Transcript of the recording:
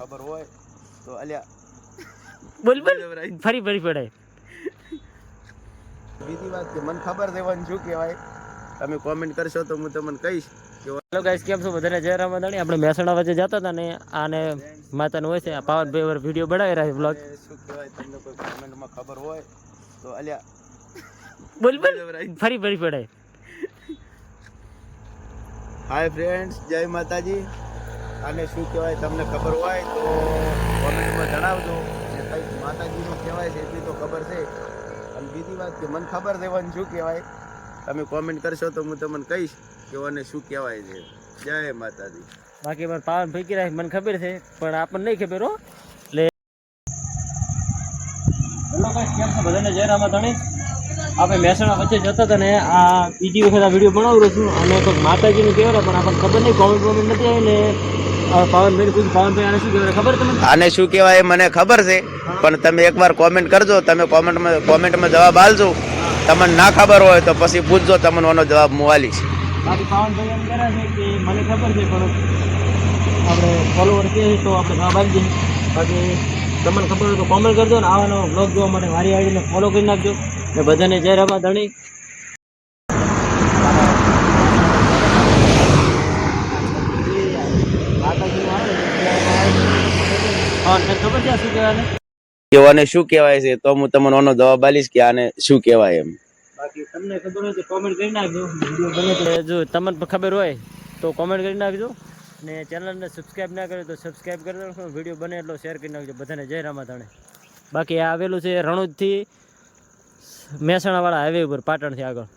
ખબર હોય તો અલ્યા. બોલ બોલ. ફરી ફરી પડાય. બીજી વાત કે મને ખબર છે એવાનું શું કહેવાય. તમે કોમેન્ટ કરશો તો હું તમને કહીશ. કે હેલો ગાઈસ કેમ છો બધાને? જય રામાદાણી આપણે મહેસાણા વચ્ચે જતા હતા ને આને માતાનું હોય છે આ પાવનભાઈ વર વીડિયો બનાવી રહ્યા છે બ્લોગ શું કહેવાય તમને કોઈ કોમેન્ટમાં ખબર હોય તો અલ્યા. બોલ બોલ. ફરી ફરી પડે હાય ફ્રેન્ડ્સ જય માતાજી. આને શું કહેવાય તમને ખબર હોય તો કોમેન્ટમાં જણાવજો. ને કંઈક માતાજીનું કહેવાય છે એટલી તો ખબર છે. અને બીજી વાત કે મને ખબર છે એવાનું શું કહેવાય? તમે કોમેન્ટ કરશો તો હું તમને કહીશ કે આને શું કહેવાય છે. જય માતાજી. બાકી મારે પાવન ફેંકી રાખી મને ખબર છે પણ આપણને નહીં ખબર હો. બધાને જય રામાદાણી આપણે મહેસાણા વચ્ચે જતા હતા ને આ બીજી વખત આ વીડિયો બનાવી છું. અને કોઈ માતાજીનું કહેવાય પણ આપણને ખબર નહીં કોમેન્ટ કોમેન્ટ નથી આવી ને આ પાવનભાઈને પૂછ્યું પાવનભાઈ આને શું કહેવાય? ખબર તમને? આને શું કહેવાય મને ખબર છે પણ તમે એકવાર કોમેન્ટ કરજો તમે કોમેન્ટમાં કોમેન્ટમાં જવાબ આલજો તમને ના ખબર હોય તો પછી પૂછજો તમને આનો જવાબ હું આલીશ બાકી પાવનભાઈ એમ કહે છે કે મને ખબર છે પણ આપણે ફોલોવર છે તો આપણે જવાબ આપી દઈએ. બાકી તમને ખબર હોય તો કોમેન્ટ કરજો ને આવાનો બ્લોગ જોવા માટે મારી આઈડીને ફોલો કરી નાખજો. ને બધાને જય રામા ધણી. હા ખબર છે આ શું કહેવાય કે આને શું કહેવાય છે? તો હું તમને આનો જવાબ આલીશ કે આને શું કહેવાય એમ. બાકી તમને ખબર હોય તો કોમેન્ટ કરી નાખજો. વીડિયો બને એટલે જો તમને ખબર હોય તો કોમેન્ટ કરી નાખજો. ને ચેનલને સબસ્ક્રાઈબ ના કરે તો સબસ્ક્રાઈબ કરી નાખજો. વીડિયો બને એટલો શેર કરી નાખજો. બધાને જય રામાધાણે. બાકી આ આવેલું છે રણુજથી મહેસાણાવાળા હાઈવે ઉપર પાટણથી આગળ.